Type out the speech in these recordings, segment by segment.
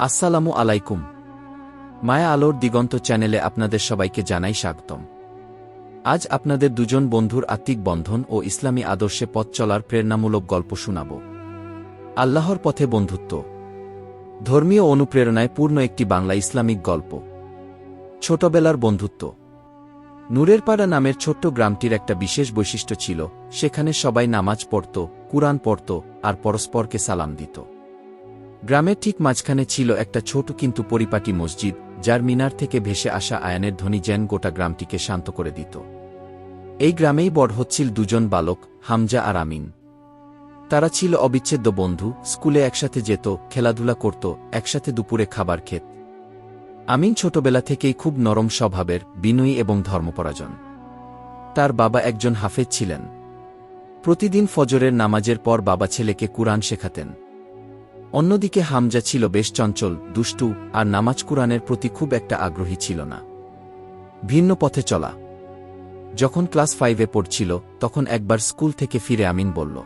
আসসালামু আলাইকুম। মায়া আলোর দিগন্ত চ্যানেলে আপনাদের সবাইকে জানাই স্বাগতম। আজ আপনাদের দুজন বন্ধুর আত্মিক বন্ধন ও ইসলামী আদর্শে পথ চলার প্রেরণামূলক গল্প শোনাব। আল্লাহর পথে বন্ধুত্ব। ধর্মীয় অনুপ্রেরণায় পূর্ণ একটি বাংলা ইসলামিক গল্প। ছোটবেলার বন্ধুত্ব। নূরের পাড়া নামের ছোট্ট গ্রামটির একটা বিশেষ বৈশিষ্ট্য ছিল, সেখানে সবাই নামাজ পড়ত, কুরআন পড়ত আর পরস্পরকে সালাম দিত। গ্রামের ঠিক মাঝখানে ছিল একটা ছোট কিন্তু পরিপাটি মসজিদ, যার মিনার থেকে ভেসে আসা আয়ানের ধ্বনি যেন গোটা গ্রামটিকে শান্ত করে দিত। এই গ্রামেই বড় হচ্ছিল দুজন বালক, হামজা আর আমিন। তারা ছিল অবিচ্ছেদ্য বন্ধু, স্কুলে একসাথে যেত, খেলাধুলা করত, একসাথে দুপুরে খাবার খেত। আমিন ছোটবেলা থেকেই খুব নরম স্বভাবের, বিনয়ী এবং ধর্মপরাজন তার বাবা একজন হাফেজ ছিলেন। প্রতিদিন ফজরের নামাজের পর বাবা ছেলেকে কুরআন শেখাতেন। অন্যদিকে হামজা ছিল বেশ চঞ্চল, দুষ্টু, আর নামাজ কুরআনের প্রতি খুব একটা আগ্রহী ছিল না। ভিন্ন পথে চলা। যখন ক্লাস ফাইভে পড়ছিল, তখন একবার স্কুল থেকে ফিরে আমিন বলল,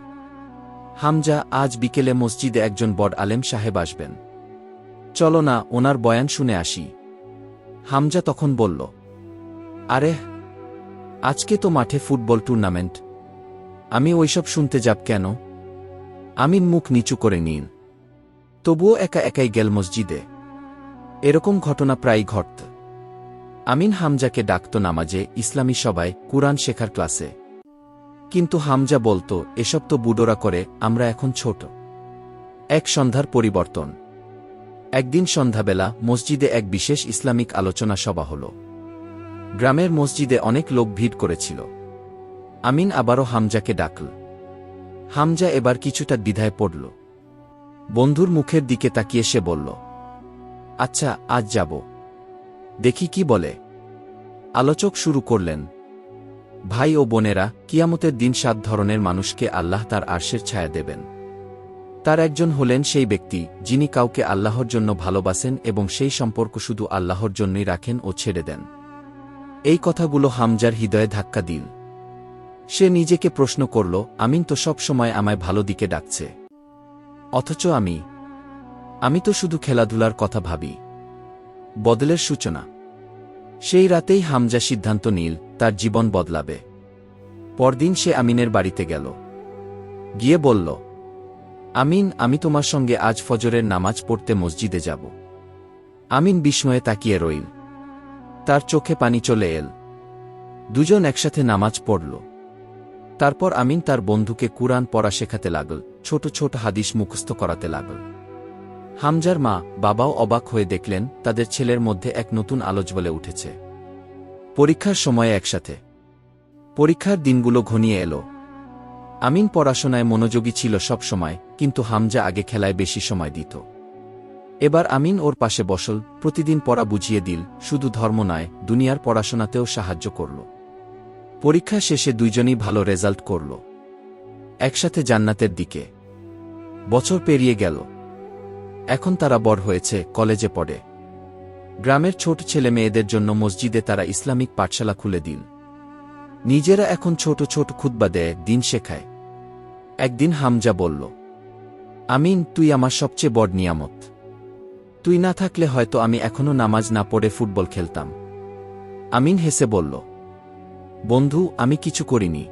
হামজা, আজ বিকেলে মসজিদে একজন বড় আলেম সাহেব আসবেন। চলো না, ওনার বয়ান শুনে আসি। হামজা তখন বলল, আরে, আজকে তো মাঠে ফুটবল টুর্নামেন্ট। আমি ওইসব শুনতে যাব কেন? আমিন মুখ নিচু করে নিন। তবুও একা একাই গেল মসজিদে। এরকম ঘটনা প্রায়ই ঘটত। আমিন হামজাকে ডাকত নামাজে, ইসলামী সবাই কুরআন শেখার ক্লাসে। কিন্তু হামজা বলতো, এসব তো বুডোরা করে, আমরা এখন ছোট। এক সন্ধ্যার পরিবর্তন। একদিন সন্ধ্যাবেলা মসজিদে এক বিশেষ ইসলামিক আলোচনা সভা হল। গ্রামের মসজিদে অনেক লোক ভিড় করেছিল। আমিন আবারও হামজাকে ডাকল। হামজা এবার কিছুটা দ্বিধায় পড়ল। বন্ধুর মুখের দিকে তাকিয়ে সে বলল আচ্ছা আজ যাব। দেখি কি বলে। আলোচক শুরু করলেন, ভাই ও বোনেরা, কিয়ামতের দিন সাত ধরনের মানুষকে আল্লাহ তার আর্শের ছায়া দেবেন। তার একজন হলেন সেই ব্যক্তি, যিনি কাউকে আল্লাহর জন্য ভালোবাসেন এবং সেই সম্পর্ক শুধু আল্লাহর জন্যই রাখেন ও ছেড়ে দেন। এই কথাগুলো হামজার হৃদয়ে ধাক্কা দিল। সে নিজেকে প্রশ্ন করল, আমিন তো সব সময় আমায় ভালো দিকে ডাকছে। অথচ আমি আমি তো শুধু খেলাধুলার কথা ভাবি। বদলের সূচনা। সেই রাতেই হামজা সিদ্ধান্ত নিল, তার জীবন বদলাবে। পরদিন সে আমিনের বাড়িতে গেল। গিয়ে বলল, আমিন, আমি তোমার সঙ্গে আজ ফজরের নামাজ পড়তে মসজিদে যাব। আমিন বিস্ময়ে তাকিয়ে রইল। তার চোখে পানি চলে এল। দুজন একসাথে নামাজ পড়ল। তারপর আমিন তার বন্ধুকে কুরআন পড়া শেখাতে লাগল, ছোট ছোট হাদিস মুখস্থ করাতে লাগল। হামজার মা, বাবাও অবাক হয়ে দেখলেন, তাদের ছেলের মধ্যে এক নতুন আলোচ বলে উঠেছে। পরীক্ষার সময়ে একসাথে। পরীক্ষার দিনগুলো ঘনিয়ে এলো। আমিন পড়াশোনায় মনোযোগী ছিল সব সময়, কিন্তু হামজা আগে খেলায় বেশি সময় দিত। এবার আমিন ওর পাশে বসল, প্রতিদিন পড়া বুঝিয়ে দিল, শুধু ধর্ম নয়, দুনিয়ার পড়াশোনাতেও সাহায্য করল। পরীক্ষা শেষে দুইজনই ভালো রেজাল্ট করল। একসাথে জান্নাতের দিকে। বছর পেরিয়ে গেল। এখন তারা বড় হয়েছে, কলেজে পড়ে। গ্রামের ছোট ছেলে মেয়েদের জন্য মসজিদে তারা ইসলামিক পাঠশালা খুলে দিন। নিজেরা এখন ছোট ছোট খুদ্া দেয়, দিন শেখায়। একদিন হামজা বলল, আমিন, তুই আমার সবচেয়ে বড় নিয়ামত। তুই না থাকলে হয়তো আমি এখনও নামাজ না পড়ে ফুটবল খেলতাম। আমিন হেসে বলল বন্ধু, আমি কিছু করিনি।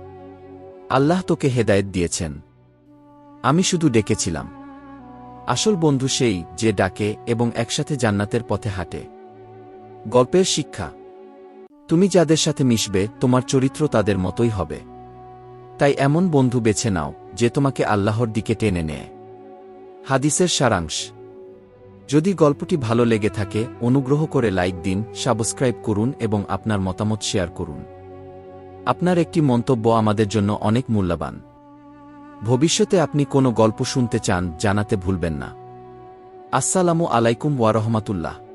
আল্লাহ তোকে হেদায়েত দিয়েছেন। আমি শুধু ডেকেছিলাম। আসল বন্ধু সেই যে ডাকে এবং একসাথে জান্নাতের পথে হাঁটে। গল্পের শিক্ষা। তুমি যাদের সাথে মিশবে, তোমার চরিত্র তাদের মতোই হবে। তাই এমন বন্ধু বেছে নাও, যে তোমাকে আল্লাহর দিকে টেনে নেয়। হাদিসের সারাংশ। যদি গল্পটি ভালো লেগে থাকে, অনুগ্রহ করে লাইক দিন, সাবস্ক্রাইব করুন এবং আপনার মতামত শেয়ার করুন। আপনার একটি মন্তব্য আমাদের জন্য অনেক মূল্যবান। ভবিষ্যতে আপনি কোনো গল্প শুনতে চান, জানাতে ভুলবেন না। আসসালামু আলাইকুম ওয়ারহমাতুল্লাহ